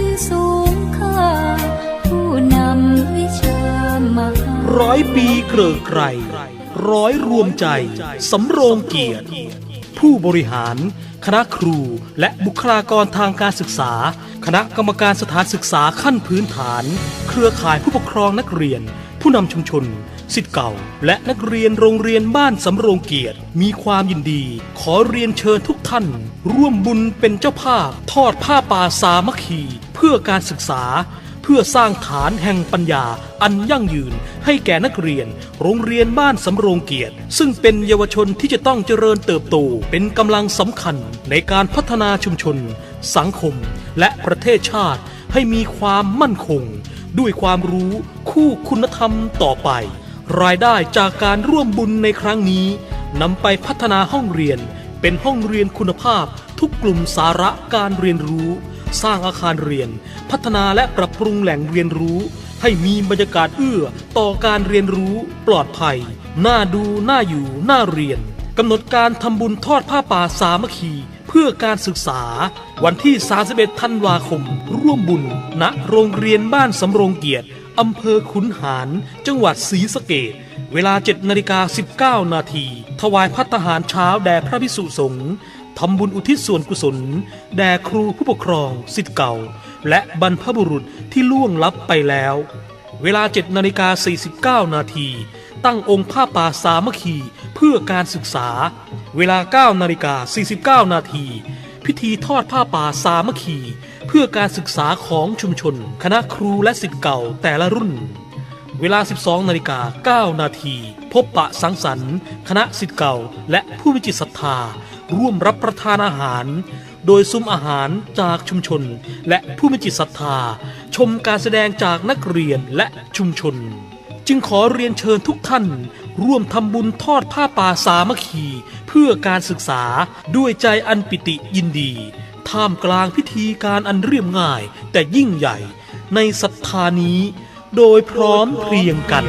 ณสูงค่าผู้นำวิชามาร้อยปีเกลือไกรร้อยรวมใจ สำโรงเกียรติ ผู้บริหาร คณะครูและบุคลากรทางการศึกษา คณะกรรมการสถานศึกษาขั้นพื้นฐาน เครือข่ายผู้ปกครองนักเรียน ผู้นำชุมชน สิทธิ์เก่า และนักเรียนโรงเรียนบ้านสำโรงเกียรติ มีความยินดี ขอเรียนเชิญทุกท่าน ร่วมบุญเป็นเจ้าภาพ ทอดผ้าป่าสามัคคี เพื่อการศึกษา เพื่อสร้างฐานแห่งปัญญา อันยั่งยืน ให้แก่นักเรียน โรงเรียนบ้านสำโรงเกียรติ ซึ่งเป็นเยาวชนที่จะต้องเจริญเติบโต เป็นกำลังสำคัญในการพัฒนาชุมชน สังคม และประเทศชาติให้มีความมั่นคง ด้วยความรู้คู่คุณธรรมต่อไป รายได้จากการร่วมบุญในครั้งนี้นำไปพัฒนาห้องเรียน เป็นห้องเรียนคุณภาพ ทุกกลุ่มสาระการเรียนรู้ สร้างอาคารเรียน พัฒนาและปรับปรุงแหล่งเรียนรู้ ให้มีบรรยากาศเอื้อต่อการเรียนรู้ ปลอดภัย น่าดูน่าอยู่น่าเรียนกำหนดการทำบุญทอดผ้าป่าสามัคคีเพื่อการศึกษา วันที่ 31 ธันวาคม ร่วมบุญณโรงเรียนบ้านสำโรงเกียรติ อำเภอขุนหาร จังหวัดศรีสะเกดเวลา7นาฬิกา19 นาที ถวายพัฒหารเช้าแด่พระพิสุสงฆ์ทำบุญอุทิศส่วนกุศล แด่ครูผู้ปกครองสิทธิ์เก่า และบรรพบุรุษที่ล่วงลับไปแล้ว เวลา7นาฬิกา49 นาที ตั้งองค์ผ้าป่าสามัคคีเพื่อการศึกษา เวลา9นาฬิกา49 นาที พิธีทอดผ้าป่าสามัคคี พื่อการศึกษาของชุมชน คณะครูและสิทธิ์เก่าแต่ละรุ่น เวลา 12 นาฬิกา 9 นาที พบปะสังสรรค์ คณะสิทธิ์เก่า และผู้มีจิตศรัทธา ร่วมรับประทานอาหาร โดยซุ้มอาหารจากชุมชน และผู้มีจิตศรัทธา ชมการแสดงจากนักเรียนและชุมชนจึงขอเรียนเชิญทุกท่าน ร่วมทำบุญทอดผ้าป่าสามัคคี เพื่อการศึกษาด้วยใจอันปิติยินดี ท่ามกลางพิธีการอันเรียบง่ายแต่ยิ่งใหญ่ในศรัทธานี้ โดยพร้อมเพรียงกัน